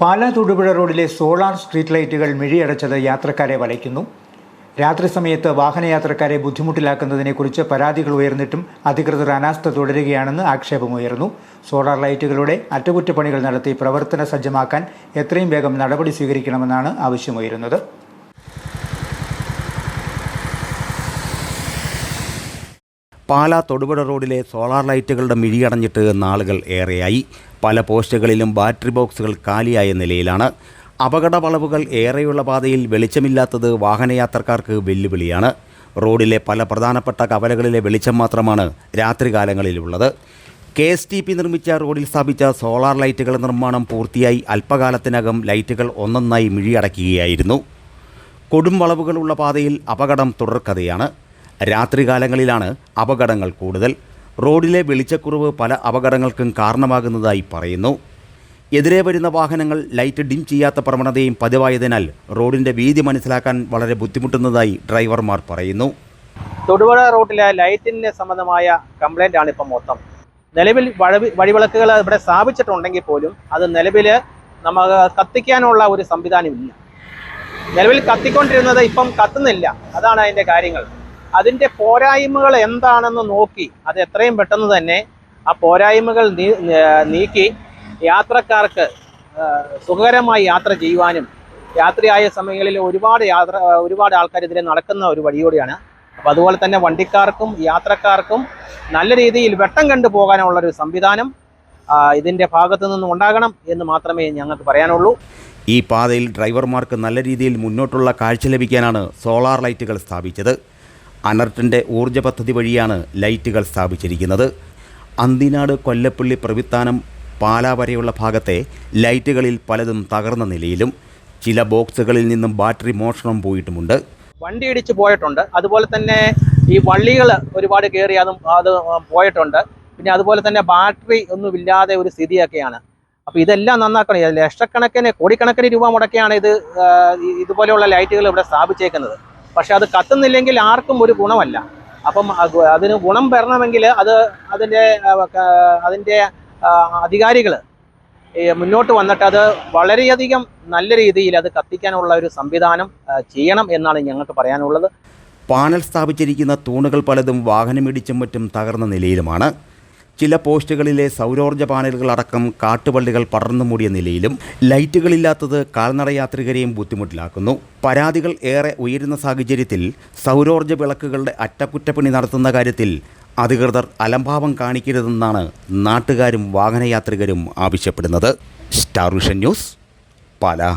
പാലാ തൊടുപുഴ റോഡിലെ solar street ലൈറ്റുകൾ മിഴിയടച്ചത് യാത്രക്കാരെ വലയ്ക്കുന്നു. രാത്രി സമയത്ത് വാഹനയാത്രക്കാരെ ബുദ്ധിമുട്ടിലാക്കുന്നതിനെക്കുറിച്ച് പരാതികൾ ഉയർന്നിട്ടും അധികൃതർ അനാസ്ഥ തുടരുകയാണെന്ന് ആക്ഷേപമുയർന്നു സോളാർ ലൈറ്റുകളുടെ അറ്റകുറ്റപ്പണികൾ നടത്തി പ്രവർത്തന സജ്ജമാക്കാൻ എത്രയും വേഗം നടപടി സ്വീകരിക്കണമെന്നാണ് ആവശ്യമുയരുന്നത്. പാലാ തൊടുപുഴ റോഡിലെ സോളാർ ലൈറ്റുകളുടെ മിഴിയടഞ്ഞിട്ട് നാളുകൾ ഏറെയായി. പല പോസ്റ്റുകളിലും ബാറ്ററി ബോക്സുകൾ കാലിയായ നിലയിലാണ്. അപകട വളവുകൾ ഏറെയുള്ള പാതയിൽ വെളിച്ചമില്ലാത്തത് വാഹനയാത്രക്കാർക്ക് വെല്ലുവിളിയാണ്. റോഡിലെ പല പ്രധാനപ്പെട്ട കവലകളിലെ വെളിച്ചം മാത്രമാണ് രാത്രികാലങ്ങളിലുള്ളത്. കെ എസ് ടി പി നിർമ്മിച്ച റോഡിൽ സ്ഥാപിച്ച സോളാർ ലൈറ്റുകളുടെ നിർമ്മാണം പൂർത്തിയായി അല്പകാലത്തിനകം ലൈറ്റുകൾ ഒന്നൊന്നായി മിഴിയടക്കുകയായിരുന്നു. കൊടും വളവുകളുള്ള പാതയിൽ അപകടം തുടർക്കഥയാണ്. രാത്രികാലങ്ങളിലാണ് അപകടങ്ങൾ കൂടുതൽ. റോഡിലെ വെളിച്ചക്കുറവ് പല അപകടങ്ങൾക്കും കാരണമാകുന്നതായി പറയുന്നു. എതിരെ വരുന്ന വാഹനങ്ങൾ ലൈറ്റ് ഡിം ചെയ്യാത്ത പ്രവണതയും പതിവായതിനാൽ റോഡിന്റെ വീതി മനസ്സിലാക്കാൻ വളരെ ബുദ്ധിമുട്ടുന്നതായി ഡ്രൈവർമാർ പറയുന്നു. തൊടുപുഴ റോഡിലെ ലൈറ്റിന് സംബന്ധമായ കംപ്ലൈന്റ് ആണ് ഇപ്പം മൊത്തം. നിലവിൽ വഴി വഴിവിളക്കുകൾ ഇവിടെ സ്ഥാപിച്ചിട്ടുണ്ടെങ്കിൽ പോലും അത് നിലവിൽ നമുക്ക് കത്തിക്കാനുള്ള ഒരു സംവിധാനം ഇല്ല. നിലവിൽ കത്തിക്കൊണ്ടിരുന്നത് ഇപ്പം കത്തുന്നില്ല. അതാണ് അതിന്റെ കാര്യങ്ങൾ. അതിന്റെ പോരായ്മകൾ എന്താണെന്ന് നോക്കി അത് എത്രയും പെട്ടെന്ന് തന്നെ ആ പോരായ്മകൾ നീക്കി യാത്രക്കാർക്ക് സുഖകരമായി യാത്ര ചെയ്യുവാനും രാത്രിയായ സമയങ്ങളിൽ ഒരുപാട് യാത്ര ഒരുപാട് ആൾക്കാർ ഇതിലെ നടക്കുന്ന ഒരു വഴിയോടെയാണ്. അപ്പോൾ അതുപോലെ തന്നെ വണ്ടിക്കാർക്കും യാത്രക്കാർക്കും നല്ല രീതിയിൽ വെട്ടം കണ്ടു പോകാനുള്ള ഒരു സംവിധാനം ഇതിന്റെ ഭാഗത്തു നിന്നും ഉണ്ടാകണം എന്ന് മാത്രമേ ഞങ്ങൾക്ക് പറയാനുള്ളൂ. ഈ പാതയിൽ ഡ്രൈവർമാർക്ക് നല്ല രീതിയിൽ മുന്നോട്ടുള്ള കാഴ്ച ലഭിക്കാനാണ് സോളാർ ലൈറ്റുകൾ സ്ഥാപിച്ചത്. അനർട്ടിന്റെ ഊർജ പദ്ധതി വഴിയാണ് ലൈറ്റുകൾ സ്ഥാപിച്ചിരിക്കുന്നത്. അന്തിനാട് കൊല്ലപ്പള്ളി പ്രവിത്താനം പാലാ വരെയുള്ള ഭാഗത്തെ ലൈറ്റുകളിൽ പലതും തകർന്ന നിലയിലും ചില ബോക്സുകളിൽ നിന്നും ബാറ്ററി മോഷണം പോയിട്ടുമുണ്ട്. വണ്ടി ഇടിച്ച് പോയിട്ടുണ്ട്. അതുപോലെ തന്നെ ഈ വള്ളികൾ ഒരുപാട് കയറി അതും അത് പോയിട്ടുണ്ട്. പിന്നെ അതുപോലെ തന്നെ ബാറ്ററി ഒന്നുമില്ലാതെ ഒരു സ്ഥിതിയൊക്കെയാണ്. അപ്പോൾ ഇതെല്ലാം നന്നാക്കണം. ലക്ഷക്കണക്കിന് കോടിക്കണക്കിന് രൂപ മുടക്കിയാണ് ഇത് ഇതുപോലെയുള്ള ലൈറ്റുകൾ ഇവിടെ സ്ഥാപിച്ചേക്കുന്നത്. പക്ഷെ അത് കത്തുന്നില്ലെങ്കിൽ ആർക്കും ഒരു ഗുണമല്ല. അപ്പം അതിന് ഗുണം വരണമെങ്കിൽ അത് അതിന്റെ അതിന്റെ അധികാരികൾ മുന്നോട്ട് വന്നിട്ട് അത് വളരെയധികം നല്ല രീതിയിൽ അത് കത്തിക്കാനുള്ള ഒരു സംവിധാനം ചെയ്യണം എന്നാണ് ഞങ്ങൾക്ക് പറയാനുള്ളത്. പാനൽ സ്ഥാപിച്ചിരിക്കുന്ന തൂണുകൾ പലതും വാഹനമിടിച്ചും മറ്റും തകർന്ന നിലയിലുമാണ്. ചില പോസ്റ്റുകളിലെ സൗരോർജ പാനലുകൾ അടക്കം കാട്ടുപള്ളികൾ പടർന്നു മൂടിയ നിലയിലും ലൈറ്റുകളില്ലാത്തത് കാൽനട യാത്രികരെയും ബുദ്ധിമുട്ടിലാക്കുന്നു. പരാതികൾ ഏറെ ഉയരുന്ന സാഹചര്യത്തിൽ സൗരോർജ വിളക്കുകളുടെ അറ്റകുറ്റപ്പണി നടത്തുന്ന കാര്യത്തിൽ അധികൃതർ അലംഭാവം കാണിക്കരുതെന്നാണ് നാട്ടുകാരും വാഹനയാത്രികരും ആവശ്യപ്പെടുന്നത്. Star vision news Pala.